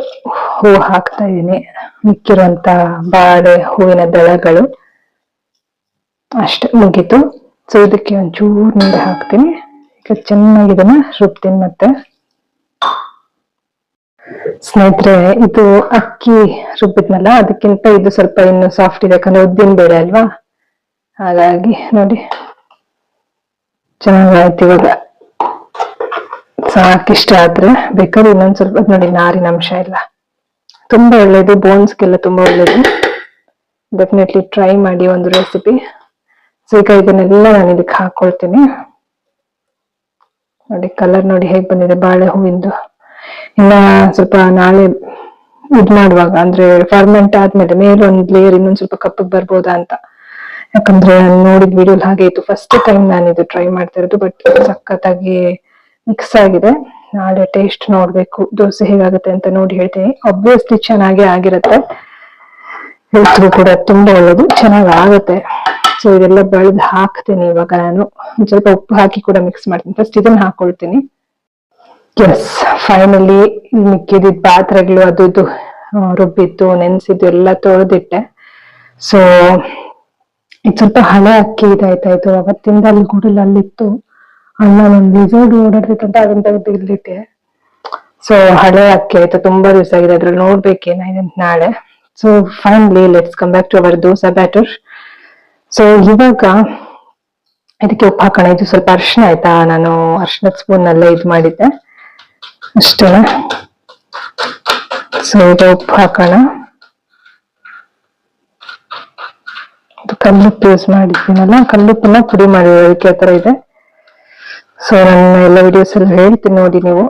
ಹೂ ಹಾಕ್ತಾ ಇದ್ದೀನಿ. ಮಿಕ್ಕಿರುವಂತ ಬಾಳೆ ಹೂವಿನ ದಳಗಳು. ಅಷ್ಟೇ, ಮುಗೀತು. ಸೊ ಇದಕ್ಕೆ ಒಂಚೂರು ನೀರು ಹಾಕ್ತೀನಿ. ಈಗ ಚೆನ್ನಾಗಿ ಇದನ್ನ ರುಬ್ತೀನಿ ಮತ್ತೆ. ಸ್ನೇಹಿತರೆ, ಇದು ಅಕ್ಕಿ ರುಬ್ಬಿದ್ನಲ್ಲ, ಅದಕ್ಕಿಂತ ಇದು ಸ್ವಲ್ಪ ಇನ್ನು ಸಾಫ್ಟ್ ಇದೆ. ಯಾಕಂದ್ರೆ ಉದ್ದಿನ ಬೇಳೆ ಅಲ್ವಾ? ಹಾಗಾಗಿ ನೋಡಿ, ಚೆನ್ನಾಗಾಯ್ತು ಇವಾಗ. ಸಾಕಿಷ್ಟ ಆದ್ರೆ ಬೇಕಾದ್ರೆ ಇನ್ನೊಂದ್ ಸ್ವಲ್ಪ ನೋಡಿ, ನಾರಿನ ಅಂಶ ಇಲ್ಲ ತುಂಬಾ ಒಳ್ಳೇದು, ಬೋನ್ಸ್ಗೆಲ್ಲ ತುಂಬಾ ಒಳ್ಳೇದು. ಡೆಫಿನೆಟ್ಲಿ ಟ್ರೈ ಮಾಡಿ ಒಂದು ರೆಸಿಪಿ ಸೊ ಈಗ ಇದನ್ನೆಲ್ಲ ನಾನು ಇದಕ್ಕೆ ಹಾಕೊಳ್ತೀನಿ. ನೋಡಿ ಕಲರ್ ನೋಡಿ ಹೇಗ್ ಬಂದಿದೆ ಬಾಳೆ ಹೂವಿಂದು ಇನ್ನ ಸ್ವಲ್ಪ ನಾಳೆ ಇದ್ ಮಾಡುವಾಗ ಅಂದ್ರೆ ಫರ್ಮೆಂಟ್ ಆದ್ಮೇಲೆ ಮೇಲೆ ಒಂದ್ ಲೇಯರ್ ಇನ್ನೊಂದ್ ಸ್ವಲ್ಪ ಕಪ್ಪಗ್ ಬರ್ಬೋದಾ ಅಂತ. ಯಾಕಂದ್ರೆ ನಾನು ನೋಡಿದ ವಿಡಿಯೋ ಹಾಗೆ ಇತ್ತು. ಫಸ್ಟ್ ಟೈಮ್ ನಾನು ಇದು ಟ್ರೈ ಮಾಡ್ತಾ ಇರೋದು ಬಟ್ ಸಖತ್ತಾಗಿ ಮಿಕ್ಸ್ ಆಗಿದೆ. ನಾಳೆ ಟೇಸ್ಟ್ ನೋಡ್ಬೇಕು ದೋಸೆ ಹೇಗಾಗುತ್ತೆ ಅಂತ ನೋಡಿ ಹೇಳ್ತೀನಿ. ಅಬ್ವಿಯಸ್ಲಿ ಚೆನ್ನಾಗಿ ಆಗಿರುತ್ತೆ. ಹೆಲ್ತ್ಗೂ ಕೂಡ ತುಂಬಾ ಒಳ್ಳೇದು ಚೆನ್ನಾಗಿ ಆಗುತ್ತೆ. ಸೊ ಇದೆಲ್ಲ ಬೆಳೆದು ಹಾಕ್ತೀನಿ ಇವಾಗ ನಾನು. ಸ್ವಲ್ಪ ಉಪ್ಪು ಹಾಕಿ ಕೂಡ ಮಿಕ್ಸ್ ಮಾಡ್ತೀನಿ. ಫಸ್ಟ್ ಇದನ್ನ ಹಾಕೊಳ್ತೀನಿ. ಎಸ್ ಫೈನಲಿ ಮಿಕ್ಕಿದಿದ್ ಪಾತ್ರೆಗಳು ಅದು ಇದು ಆ, ರುಬ್ಬಿದ್ದು ನೆನ್ಸಿದ್ದು ಎಲ್ಲ ತೊಳೆದಿಟ್ಟೆ. ಸೊ ಇದು ಸ್ವಲ್ಪ ಹಳೆ ಅಕ್ಕಿ ಇದಾಯ್ತಾ ಇದು ಅವತ್ತಿಂದ ಅಲ್ಲಿ ಗುಡಲ್ ಅಲ್ಲಿತ್ತು. ಅಣ್ಣ ಒಂದ್ ರಿಸೋರ್ಟ್ ಓಡಾಡ್ತಿತ್ತಂತ ಅದನ್ನ ತೆಗೆದು ಇಲ್ಲಿಟ್ಟೆ ಸೊ ಹಳೆ ಅಕ್ಕಿ ಆಯ್ತು. ತುಂಬಾ ದಿವಸ ಆಗಿದೆ. ಅದ್ರಲ್ಲಿ ನೋಡ್ಬೇಕೇನಾಯ್ತು ನಾಳೆ. So finally let's come back to our dosa batter so ಇವಾಗ ಇದಕ್ಕೆ ಉಪ್ಪು ಹಾಕೋಣ ಇದು ಸ್ವಲ್ಪ ಅರ್ಶಿನ ಆಯ್ತಾ? ನಾನು ಅರ್ಶಿನದ ಸ್ಪೂನ್ ಅಲ್ಲೇ ಇದು ಮಾಡಿದ್ದೆ. ಅಷ್ಟೇ ಸೊ ಇದು ಉಪ್ಪು ಹಾಕೋಣ ಇದು ಕಲ್ಲುಪ್ಪು ಯೂಸ್ ಮಾಡಿದ್ದೀನಲ್ಲ, ಕಲ್ಲುಪ್ಪನ್ನ ಪುಡಿ ಮಾಡಿ ಅದಕ್ಕೆ ತರ ಇದೆ. ಸೊ ನನ್ನ ಎಲ್ಲ ವಿಡಿಯೋಸ್ ಅಲ್ಲಿ ಹೇಳ್ತೀನಿ ನೋಡಿ ನೀವು.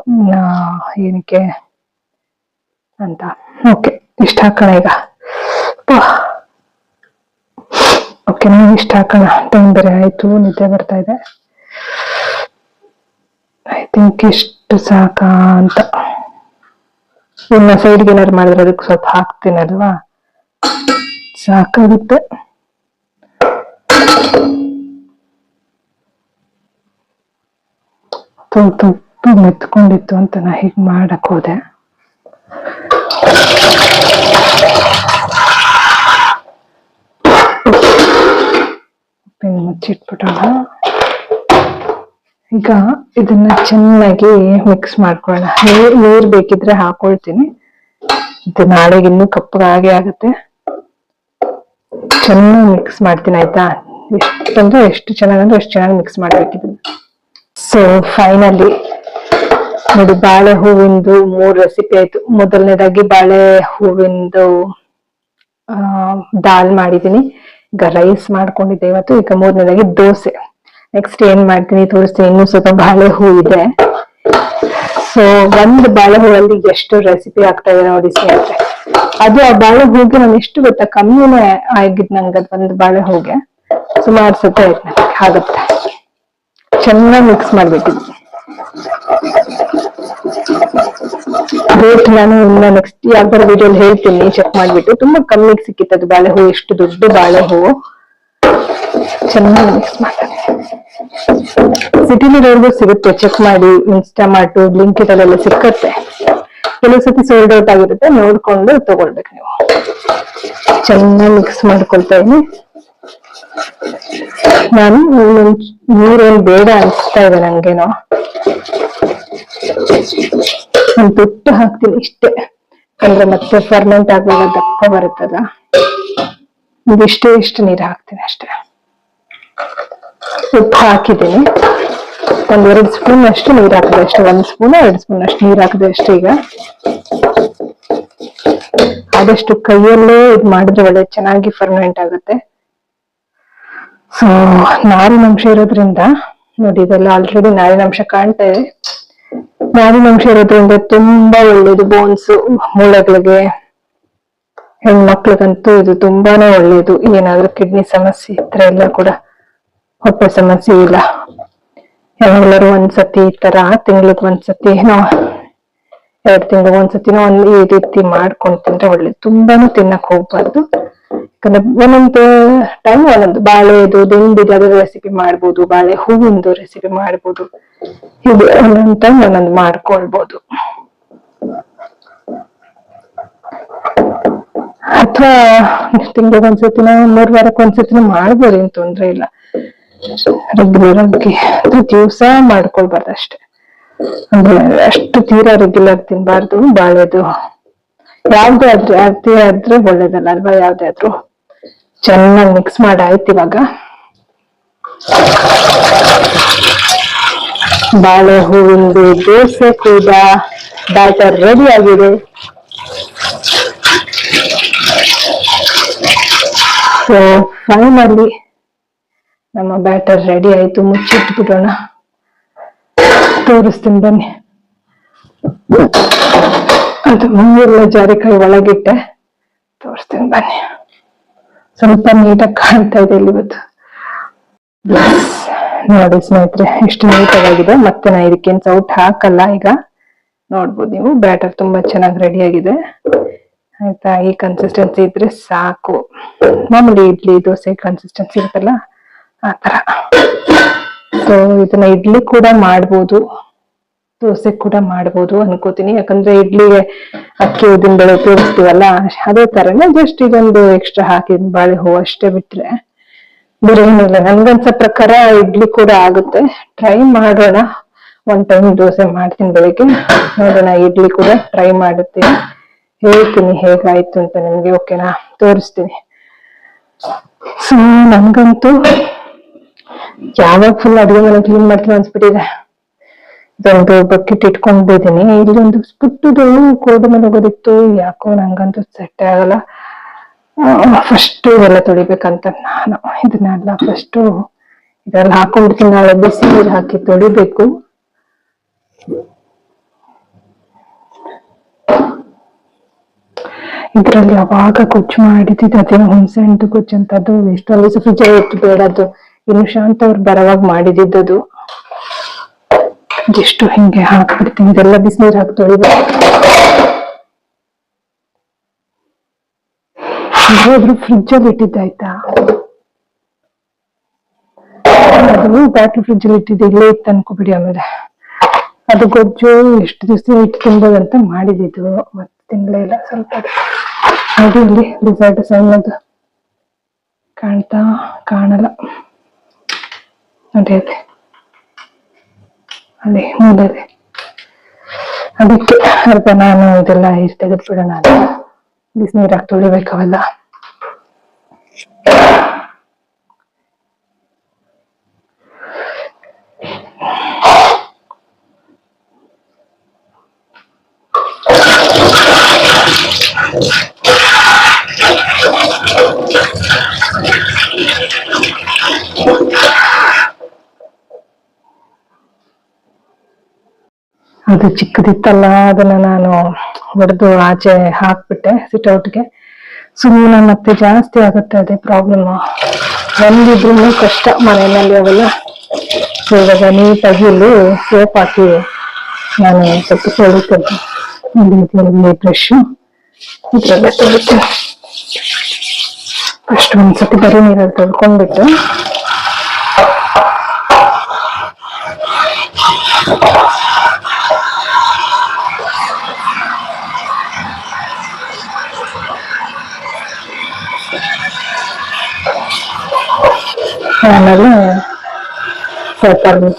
ಏನಕ್ಕೆ ಅಂತ. ಓಕೆ ಇಷ್ಟ ಹಾಕೋಣ ಈಗ. ಓಕೆ ನಾವು ಇಷ್ಟ ಹಾಕೋಣ. ಟೈಮ್ ಬೇರೆ ಆಯ್ತು, ನಿದ್ದೆ ಬರ್ತಾ ಇದೆ. ಐ ಥಿಂಕ್ ಇಷ್ಟು ಸಾಕಾ ಅಂತ. ಇನ್ನ ಸೈಡ್ಗೆ ಏನಾದ್ರು ಮಾಡಿದ್ರೆ ಅದಕ್ಕೆ ಸ್ವಲ್ಪ ಹಾಕ್ತೀನಿ ಅಲ್ವಾ? ಸಾಕಾಗುತ್ತೆ. ಸ್ವಲ್ಪ ಉಪ್ಪು ಮೆತ್ಕೊಂಡಿತ್ತು ಅಂತ ನಾ ಹೀಗೆ ಮಾಡಕ್ ಹೋದೆ. ಉಪ್ಪಿನ ಮುಚ್ಚಿಟ್ಬಿಟ್ಟೋಣ ಈಗ ಇದನ್ನ ಚೆನ್ನಾಗಿ ಮಿಕ್ಸ್ ಮಾಡ್ಕೊಳ್ಳೋಣ. ನೀರ್ ನೀರ್ ಬೇಕಿದ್ರೆ ಹಾಕೊಳ್ತೀನಿ. ಇದು ನಾಳೆಗೆ ಇನ್ನೂ ಕಪ್ಪಗಾಗೆ ಆಗುತ್ತೆ. ಚೆನ್ನಾಗಿ ಮಿಕ್ಸ್ ಮಾಡ್ತೀನಿ, ಆಯ್ತಾ? ಎಷ್ಟಂದ್ರೆ ಎಷ್ಟು ಚೆನ್ನಾಗಂದ್ರೆ ಎಷ್ಟು ಚೆನ್ನಾಗಿ ಮಿಕ್ಸ್ ಮಾಡ್ಬೇಕಿದನ್ನ ಸೊ ಫೈನಲಿ ನೋಡಿ ಬಾಳೆ ಹೂವಿಂದು ಮೂರ್ ರೆಸಿಪಿ ಆಯ್ತು. ಮೊದಲನೇದಾಗಿ ಬಾಳೆ ಹೂವಿಂದು ದಾಲ್ ಮಾಡಿದೀನಿ ಈಗ ರೈಸ್ ಮಾಡ್ಕೊಂಡಿದ್ದೆ ಇವತ್ತು. ಈಗ ಮೂರನೇದಾಗಿ ದೋಸೆ. ನೆಕ್ಸ್ಟ್ ಏನ್ ಮಾಡ್ತೀನಿ ತೋರಿಸ್ತೀನಿ. ಇನ್ನೂ ಸ್ವಲ್ಪ ಬಾಳೆ ಹೂ ಇದೆ. ಸೊ ಒಂದು ಬಾಳೆ ಹೂವಲ್ಲಿ ಎಷ್ಟು ರೆಸಿಪಿ ಆಗ್ತಾ ಇದೆ ನೋಡಿ ಸ್ನೇಹಿತರೆ. ಅದು ಆ ಬಾಳೆ ಹೂಗೆ ನಾನು ಎಷ್ಟು ಗೊತ್ತಾ, ಕಮ್ಮಿನೇ ಆಗಿದ್ ನಂಗೆ ಒಂದು ಬಾಳೆ ಹೂಗೆ ಸುಮಾರು ಸತ ಆಗುತ್ತೆ. ಚೆನ್ನಾಗಿ ಮಿಕ್ಸ್ ಮಾಡ್ಬೇಕಿದ್ದು ರೇಟ್ ನಾನು ನೆಕ್ಸ್ಟ್ ಯಾವ್ದಾರ ವಿಡಿಯೋ ಹೇಳ್ತೀನಿ ಚೆಕ್ ಮಾಡ್ಬಿಟ್ಟು. ತುಂಬಾ ಕಮ್ಮಿ ಸಿಕ್ಕಿತ್ತು ಅದು ಬಾಳೆ ಹೂವು ಎಷ್ಟು ದೊಡ್ಡ ಬಾಳೆ ಹೂವು ಚೆನ್ನಾಗಿ ಮಿಕ್ಸ್ ಮಾಡ್ತಾರೆ ಸಿಟಿಲಿರೋರ್ಗೂ ಸಿಗುತ್ತೆ ಚೆಕ್ ಮಾಡಿ ಇನ್ಸ್ಟಾಮಾರ್ಟ್ ಲಿಂಕ್ ಅಲ್ಲೆಲ್ಲ ಸಿಕ್ಕತ್ತೆ. ಕೆಲವು ಸತಿ ಸೋಲ್ಡ್ ಔಟ್ ಆಗಿರುತ್ತೆ, ನೋಡ್ಕೊಂಡು ತಗೊಳ್ಬೇಕು ನೀವು. ಚೆನ್ನಾಗಿ ಮಿಕ್ಸ್ ಮಾಡ್ಕೊಳ್ತಾ ಇದೀನಿ ನಾನು ನೀರೇನ್ ಬೇಡ ಅನ್ಸ್ತಾ ಇದೆ ನಂಗೇನೋ. ನಾನು ತುಟ್ಟು ಹಾಕ್ತೀನಿ ಇಷ್ಟೇ. ಅಂದ್ರೆ ಮತ್ತೆ ಫರ್ಮೆಂಟ್ ಆಗುವಾಗ ದಪ್ಪ ಬರುತ್ತದ. ಇದಿಷ್ಟೇ ಇಷ್ಟು ನೀರು ಹಾಕ್ತೀನಿ ಅಷ್ಟೇ. ಉಪ್ಪು ಹಾಕಿದ್ದೀನಿ. ಒಂದ್ ಎರಡು ಸ್ಪೂನ್ ಅಷ್ಟು ನೀರ್ ಹಾಕಿದೆ ಅಷ್ಟೇ. ಒಂದ್ ಸ್ಪೂನ್, ಎರಡು ಸ್ಪೂನ್ ಅಷ್ಟು ನೀರ್ ಹಾಕಿದೆ ಅಷ್ಟೇ ಈಗ. ಆದಷ್ಟು ಕೈಯಲ್ಲೇ ಇದ್ ಮಾಡಿದ್ರೆ ಒಳ್ಳೆ ಚೆನ್ನಾಗಿ ಫರ್ಮೆಂಟ್ ಆಗುತ್ತೆ. ಸೊ ನಾರಿನಂಶ ಇರೋದ್ರಿಂದ, ನೋಡಿ ಇದೆಲ್ಲ ಆಲ್ರೆಡಿ ನಾರಿನಂಶ ಕಾಣ್ತಾ ಇದೆ. ನಾರಿನಂಶ ಇರೋದ್ರಿಂದ ತುಂಬಾ ಒಳ್ಳೇದು ಬೋನ್ಸ್ ಮೂಳೆಗಳಿಗೆ, ಹೆಣ್ಮಕ್ಳಿಗಂತೂ ಇದು ತುಂಬಾನೇ ಒಳ್ಳೇದು. ಏನಾದ್ರೂ ಕಿಡ್ನಿ ಸಮಸ್ಯೆ ಇದ್ರೆ ಎಲ್ಲ ಕೂಡ ಹೊಟ್ಟೆ ಸಮಸ್ಯೆ ಇಲ್ಲ. ಯಾವಾಗ್ಲಾರು ಒಂದ್ಸತಿ ಈ ತರ ತಿಂಗ್ಳಿಗ್ ಒಂದ್ಸತಿ ಏನೋ, ಎರಡ್ ತಿಂಗ್ಳಿಗೆ ಒಂದ್ಸತಿನೋ ಒಂದ್ ಈ ರೀತಿ ಮಾಡ್ಕೊಂಡ್ ತಿಂದ್ರೆ ಒಳ್ಳೇದು. ತುಂಬಾನು ತಿನ್ನಕ್ ಹೋಗ್ಬಾರ್ದು. ಯಾಕಂದ್ರೆ ಒಂದೊಂದು ಟೈಮ್ ಒಂದೊಂದು ಬಾಳೆದು ದಿಂಡಿದು ಅದರ ರೆಸಿಪಿ ಮಾಡ್ಬೋದು, ಬಾಳೆ ಹೂವಿಂದು ರೆಸಿಪಿ ಮಾಡ್ಬೋದು. ಇದು ಒಂದೊಂದು ಟೈಮ್ ಒಂದೊಂದು ಮಾಡ್ಕೊಳ್ಬೋದು. ಅಥವಾ ತಿಂಗಳಿಗೆ ಒಂದ್ಸತಿನ ಮೂರ್ ವಾರಕ್ಕೆ ಒಂದ್ಸತಿನ ಮಾಡ್ಬೋದು, ಏನ್ ತೊಂದ್ರೆ ಇಲ್ಲ. ರೆಗ್ಯುಲರ್ ಆಗಿ ದಿವಸ ಮಾಡ್ಕೊಳ್ಬಾರ್ದು ಅಷ್ಟೇ. ಅಂದ್ರೆ ಅಷ್ಟು ತೀರಾ ರೆಗ್ಯುಲರ್ ತಿನ್ಬಾರ್ದು, ಬಾಳೆದು. ಯಾವ್ದೇ ಆದ್ರೆ ಅತಿ ಆದ್ರೆ ಒಳ್ಳೇದಲ್ಲ ಅಲ್ವಾ? ಯಾವ್ದೇ ಚೆನ್ನಾಗಿ ಮಿಕ್ಸ್ ಮಾಡಾಯ್ತು ಇವಾಗ. ಬಾಳೆ ಹೂವಿಂದು ದೋಸೆ ಕೂಡ ಬ್ಯಾಟರ್ ರೆಡಿ ಆಗಿದೆ. ಸೊ ಫೈನಲಿ ನಮ್ಮ ಬ್ಯಾಟರ್ ರೆಡಿ ಆಯ್ತು. ಮುಚ್ಚಿಟ್ಬಿಡೋಣ. ತೋರಿಸ್ತೀನಿ ಬನ್ನಿ. ಅದು ಎಲ್ಲ ಜಾರಿಕಾಯಿ ಒಳಗಿಟ್ಟೆ. ತೋರಿಸ್ತೀನಿ ಬನ್ನಿ. ಸ್ವಲ್ಪ ನೀಟಾಗಿ ಕಾಣ್ತಾ ಇದೆ ಇಲ್ಲಿ ಇವತ್ತು. ನೋಡಿ ಸ್ನೇಹಿತರೆ, ಎಷ್ಟು ನೀಟಾಗಿದೆ ಮತ್ತೆ ನಾ ಇದಕ್ಕೇನ್ ಸೌಟ್ ಹಾಕಲ್ಲ ಈಗ. ನೋಡ್ಬೋದು ನೀವು. ಬ್ಯಾಟರ್ ತುಂಬಾ ಚೆನ್ನಾಗಿ ರೆಡಿ ಆಗಿದೆ. ಆಯ್ತಾ? ಈ ಕನ್ಸಿಸ್ಟೆನ್ಸಿ ಇದ್ರೆ ಸಾಕು. ಮಾಮೂಲಿ ಇಡ್ಲಿ, ದೋಸೆ ಕನ್ಸಿಸ್ಟೆನ್ಸಿ ಇರುತ್ತಲ್ಲ, ಆ ತರ ಸೊ ಇದನ್ನ ಇಡ್ಲಿ ಕೂಡ ಮಾಡ್ಬೋದು. ದೋಸೆ ಕೂಡ ಮಾಡ್ಬೋದು ಅನ್ಕೋತೀನಿ. ಯಾಕಂದ್ರೆ ಇಡ್ಲಿಗೆ ಅಕ್ಕಿ ಉದ್ದಿನ ಬೇಳೆ ಉಪಯೋಗಿಸ್ತೀವಲ್ಲ, ಅದೇ ತರನೇ ಜಸ್ಟ್ ಇದೊಂದು ಎಕ್ಸ್ಟ್ರಾ ಹಾಕಿದ್ ಬಾಳೆ ಹೂ ಅಷ್ಟೇ ಬಿಟ್ರೆ ಬೇರೆ ಏನಿಲ್ಲ ನನ್ಗನ್ಸೋ ಪ್ರಕಾರ ಇಡ್ಲಿ ಕೂಡ ಆಗುತ್ತೆ. ಟ್ರೈ ಮಾಡೋಣ. ಒಂದ್ ಟೈಮ್ ದೋಸೆ ಮಾಡ್ತೀನಿ ಬೆಳಿಗ್ಗೆ. ನೋಡೋಣ ಇಡ್ಲಿ ಕೂಡ ಟ್ರೈ ಮಾಡುತ್ತೀನಿ ಹೇಳ್ತೀನಿ ಹೇಗಾಯ್ತು ಅಂತ ನಿಮ್ಗೆ ಓಕೆನಾ ತೋರಿಸ್ತೀನಿ. ಸೊ ನನ್ಗಂತೂ ಯಾವಾಗ ಫುಲ್ ಅಡುಗೆ ಮನೆ ಕ್ಲೀನ್ ಮಾಡ್ತೀನಿ ಅನ್ಸ್ಬಿಟ್ಟಿದೆ. ಇದೊಂದು ಬಕೆಟ್ ಇಟ್ಕೊಂಡಿದ್ದೀನಿ ಇಲ್ಲೊಂದು ಒಂದು ಪುಟ್ಟದು ಕೋಡು ಮೇಲೆ ಯಾಕೋ ನಂಗಂತೂ ಸೆಟ್ ಆಗಲ್ಲ. ಫಸ್ಟ್ ಇದೆಲ್ಲ ತೊಳಿಬೇಕಂತ ನಾನು. ಇದನ್ನೆಲ್ಲ ಫಸ್ಟ್ ಇದೆಲ್ಲ ಹಾಕೊಂಡ್ಬಿಡ್ತೀನಿ. ನಾಳೆ ಬಿಸಿ ನೀರು ಹಾಕಿ ತೊಳಿಬೇಕು. ಇದ್ರಲ್ಲಿ ಯಾವಾಗ ಗೊಜ್ಜು ಮಾಡಿದ್ದು ಅದೇ ಹುಣಸೆ ಹಣ್ಣು ಗೊಜ್ಜು ಅಂತ ಅದು ಎಷ್ಟೊಂದು ಫ್ರಿಜ್ ಇಟ್ಟು ಬೇಡ ಅದು ಇನ್ನು ಶಾಂತ ಅವ್ರು ಬರವಾಗ ಮಾಡಿದ್ದು ಎಷ್ಟು ಹಿಂಗೆ ಹಾಕ್ಬಿಡ್ತೀನಿ, ಇದೆಲ್ಲ ಬಿಸಿನೀರು ಹಾಕಿ ತೊಳಿಬೇಕು. ಒಬ್ರು ಫ್ರಿಜ್ ಅಲ್ಲಿ ಇಟ್ಟಿದ್ದಾಯ್ತಾ ಅದು ಬ್ಯಾಟ್ರಿ ಫ್ರಿಜ್ ಅಲ್ಲಿ ಇಟ್ಟಿದ್ದೆ, ಇಲ್ಲೇ ಇತ್ತು ಅನ್ಕೋಬಿಡಿ ಆಮೇಲೆ. ಅದು ಗೊಜ್ಜು ಎಷ್ಟು ದಿವಸ ಇಟ್ಟು ತಿನ್ಬೋದಂತ ಮಾಡಿದ್ದು ಮತ್ತೆ ತಿನ್ಲೇ ಇಲ್ಲ ಸ್ವಲ್ಪ. ಅದು ಇಲ್ಲಿ ರಿಸಲ್ಟ್ ಸಣ್ಣದು ಕಾಣ್ತಾ ಕಾಣಲ್ಲ. ನೋಡಿ ಅಲ್ಲಿ. ಅಲ್ಲಿ ಮೂಲೆಯಲ್ಲಿ ಅದಕ್ಕೆ ಅರ್ಧ ನಾನು ಇದೆಲ್ಲ ಇದು ತೆಗೆದ್ಬಿಡೋಣ ಅಂತ. ಬಿಸಿನೀರು ಹಾಕಿ ತೊಳಿಬೇಕು ಅದು ಚಿಕ್ಕದಿತ್ತಲ್ಲ, ಅದನ್ನ ನಾನು ಹೊಡೆದು ಆಚೆ ಹಾಕ್ಬಿಟ್ಟೆ ಸಿಟ್ಔಟ್ಗೆ ಸುಮ್ಮನೆ ಮತ್ತೆ ಜಾಸ್ತಿ ಆಗುತ್ತೆ, ಅದೇ ಪ್ರಾಬ್ಲಮ್ ಒಂದಿದ್ರು ಕಷ್ಟ ಮನೆಯಲ್ಲಿ ಅವೆಲ್ಲ. ಇವಾಗ ನೀಟಾಗಿ ಇಲ್ಲಿ ಸೋಪ್ ಹಾಕಿ ನಾನು ಸ್ವಲ್ಪ ತೊಳಿತೇನೆ ಇಲ್ಲಿ ಬ್ರಷ್ ಇದ್ರಲ್ಲೇ ತೊಳಿತೇನೆ ಫಸ್ಟ್ ಒಂದ್ಸತಿ ಬರೀ ನೀರಲ್ಲಿ ತೊಳ್ಕೊಂಡ್ಬಿಟ್ಟು. அதனால சாப்பாடு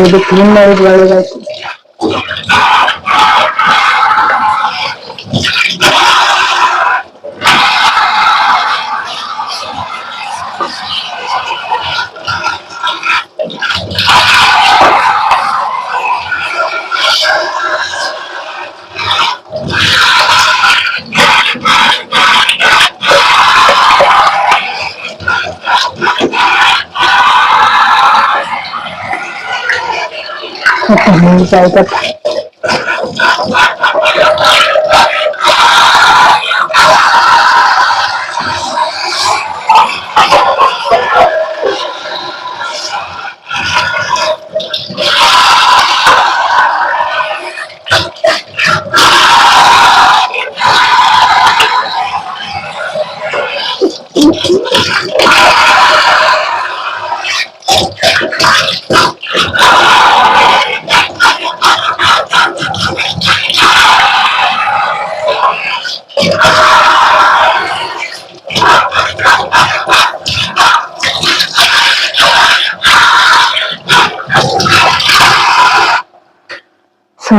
ಆಮೇಲೆ ಸ್ವಲ್ಪ ತೊಳೆಯೋಣ ಸ್ವಲ್ಪ ಹಾಕೊಂಡ್ಬಿಡೋಣ ಹಿಂಗೆ. ಸ್ವಲ್ಪ ಇದು ಕ್ಲೀನ್ ಮಾಡಿದ್ ಒಳ್ಳೇದಾಯ್ತು ಸ್ವಲ್ಪ ನೀಟ್ ಆಯ್ತಪ್ಪ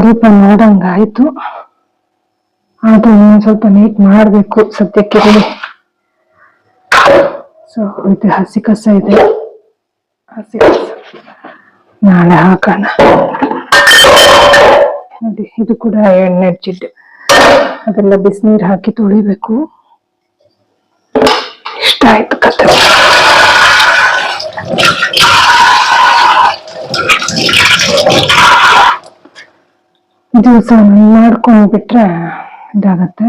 ಸ್ವಲ್ಪ ನೋಡಂಗಾಯ್ತು. ಆದ್ರೆ ಇನ್ನೊಂದ್ ಸ್ವಲ್ಪ ನೀಟ್ ಮಾಡ್ಬೇಕು ಸದ್ಯಕ್ಕೆ ಸೊ ಇದು ಹಸಿ ಕಸ ಇದೆ. ಹಸಿ ಕಸ. ನಾಳೆ ಹಾಕೋಣ. ನೋಡಿ, ಇದು ಕೂಡ ಎಣ್ಣೆ ಜಿಡ್ಡು ಅದೆಲ್ಲ ಬಿಸಿನೀರು ಹಾಕಿ ತೊಳಿಬೇಕು. ಇಷ್ಟ ಆಯ್ತು ಕತೆ ದಿವಸ ಮಾಡ್ಕೊಂಡ್ ಬಿಟ್ರೆ ಇದಾಗತ್ತೆ.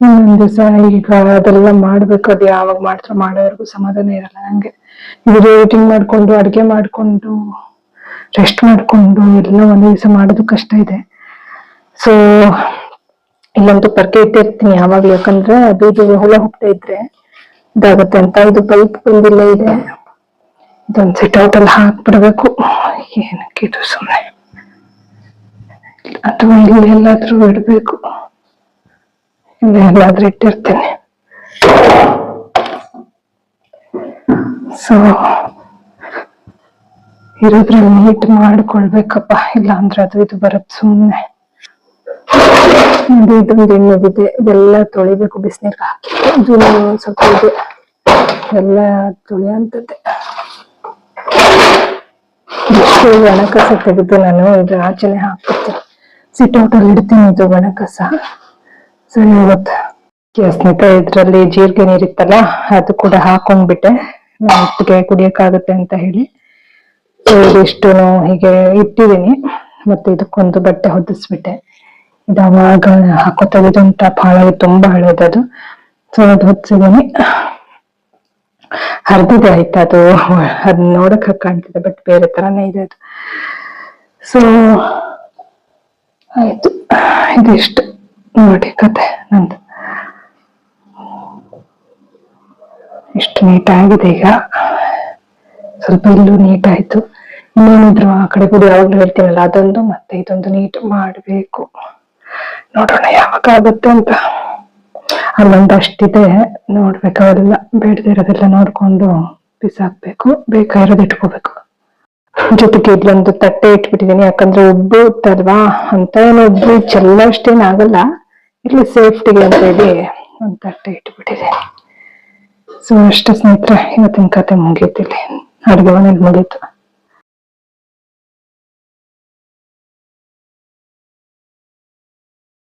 ಇನ್ನೊಂದ್ ದಿವಸ ಈಗ ಅದೆಲ್ಲ ಮಾಡ್ಬೇಕು, ಅದು ಯಾವಾಗ ಮಾಡ್ತಾರ ಮಾಡೋವರೆಗೂ ಸಮಾಧಾನ ಇರಲ್ಲ ನಂಗೆ. ಇದು ರೇಟಿಂಗ್ ಮಾಡ್ಕೊಂಡು, ಅಡ್ಗೆ ಮಾಡ್ಕೊಂಡು ರೆಸ್ಟ್ ಮಾಡ್ಕೊಂಡು ಎಲ್ಲ ಒಂದ್ ದಿವಸ ಮಾಡೋದು ಕಷ್ಟ ಇದೆ. ಸೊ ಇಲ್ಲಂತೂ ಪರ್ಕೆ ಇಟ್ಟಿರ್ತೀನಿ ಯಾವಾಗ್ಲೂ. ಯಾಕಂದ್ರೆ ಅದು ಇದು ಹುಳ ಹೋಗ್ತಾ ಇದ್ರೆ ಇದಾಗುತ್ತೆ ಅಂತ. ಇದು ಪೈಪ್ ಬಂದಿಲ್ಲ ಇದೆ. ಇದೊಂದ್ ಸಿಟ್ ಔಟ್ ಅಲ್ಲಿ ಹಾಕ್ಬಿಡ್ಬೇಕು. ಏನಕ್ಕೆ ಇದು ಸುಮ್ಮನೆ ಅಥವಾ ಇಲ್ಲಿ ಎಲ್ಲಾದ್ರೂ ಇಡಬೇಕು ಇಲ್ಲಿ ಎಲ್ಲಾದ್ರೂ ಇಟ್ಟಿರ್ತೇನೆ. So ಇರೋದ್ರಲ್ಲಿ neat ಮಾಡ್ಕೊಳ್ಬೇಕಪ್ಪ. ಇಲ್ಲ ಅಂದ್ರೆ ಅದು ಇದು ಬರತ್ ಸುಮ್ಮನೆ ಇದು ಇದೊಂದು ಎಣ್ಣೆದಿದೆ ಇದೆಲ್ಲ ತೊಳಿಬೇಕು, ಬಿಸಿನೀರ್ಗೆ ಹಾಕಿ ಇದು ಸ್ವಲ್ಪ ಇದೆ. ಎಲ್ಲ ತೊಳೆಯಂತದ್ದೆ. ಒಣಕಸ ತೆಗೆದು ನಾನು ಇದ್ರ ಆಚೆನೆ ಹಾಕ್ಬಿಡ್ತೀನಿ. ಸಿಟ್ ಔಟ್ ಅಲ್ಲಿ ಇಡ್ತೀನಿ ಇದು ಒಣಕಸ ಸರಿ, ಇವತ್ತು ಸ್ನೇಹಿತ ಇದ್ರಲ್ಲಿ ಜೀರಿಗೆ ನೀರಿತ್ತಲ್ಲ, ಅದು ಕೂಡ ಹಾಕೊಂಡ್ಬಿಟ್ಟೆ. ಹೊತ್ತಿಗೆ ಕುಡಿಯಕ್ಕಾಗುತ್ತೆ ಅಂತ ಹೇಳಿ. ಇದಿಷ್ಟು ಹೀಗೆ ಇಟ್ಟಿದ್ದೀನಿ. ಮತ್ತೆ ಇದಕ್ಕೊಂದು ಬಟ್ಟೆ ಹೊದಿಸ್ಬಿಟ್ಟೆ. ಇದು ಅವಾಗ ಹಾಕೋ ತೆಗೆದು ಟಾಪ್ ಹಾಳಾಗಿ ತುಂಬಾ ಹಳೇದದು ಸೊ ಅದು ಹೊದಿಸಿದ್ದೀನಿ. ಹರಿದಿದೆ ಆಯ್ತಾ ಅದು? ಅದ್ ನೋಡಕ್ ಕಾಣ್ತಿದೆ ಬಟ್ ಬೇರೆ ತರಾನೇ ಇದೆ ಅದು. ಸೊ ಆಯ್ತು. ಇದಿಷ್ಟು. ನೋಡಿ ಕತೆ ನಂದು. ಇಷ್ಟು ನೀಟ್ ಆಗಿದೆ ಈಗ. ಸ್ವಲ್ಪ ಇಲ್ಲೂ ನೀಟ್ ಆಯ್ತು ಇನ್ನೇನಿದ್ರು ಆ ಕಡೆ ಕೂಡ ಯಾವಾಗ್ಲೂ ಹೇಳ್ತೀನಲ್ಲ, ಅದೊಂದು ಮತ್ತೆ ಇದೊಂದು ನೀಟ್ ಮಾಡ್ಬೇಕು. ನೋಡೋಣ ಯಾವಾಗ ಆಗುತ್ತೆ ಅಂತ. ಅಲ್ಲೊಂದು ಅಷ್ಟಿದೆ. ನೋಡ್ಬೇಕು, ಅವೆಲ್ಲ ಬೇಡದಿರೋದೆಲ್ಲ ನೋಡ್ಕೊಂಡು ಬಿಸಾಕ್ಬೇಕು. ಬೇಕಾಗಿರೋದು ಇಟ್ಕೋಬೇಕು. ಜೊತೆಗೆ ಇಲ್ಲೊಂದು ತಟ್ಟೆ ಇಟ್ಬಿಟ್ಟಿದೀನಿ ಯಾಕಂದ್ರೆ ಒಬ್ರು ಇತ್ತಲ್ವಾ ಅಂತ ಏನು ಒಬ್ರು ಚೆಲ್ಲ ಅಷ್ಟೇನ್ ಆಗಲ್ಲ. ಇಲ್ಲಿ ಸೇಫ್ಟಿಗೆ ಅಂತ ಹೇಳಿ ಒಂದು ತಟ್ಟೆ ಇಟ್ಬಿಟ್ಟಿದ್ದೀನಿ. ಸೊ ಅಷ್ಟೇ ಸ್ನೇಹಿತರೆ, ಇವತ್ತಿನ ಕತೆ ಮುಗೀತಿಲ್ಲಿ ಅಡುಗೆ ಮನೇಲಿ ಮುಗೀತು.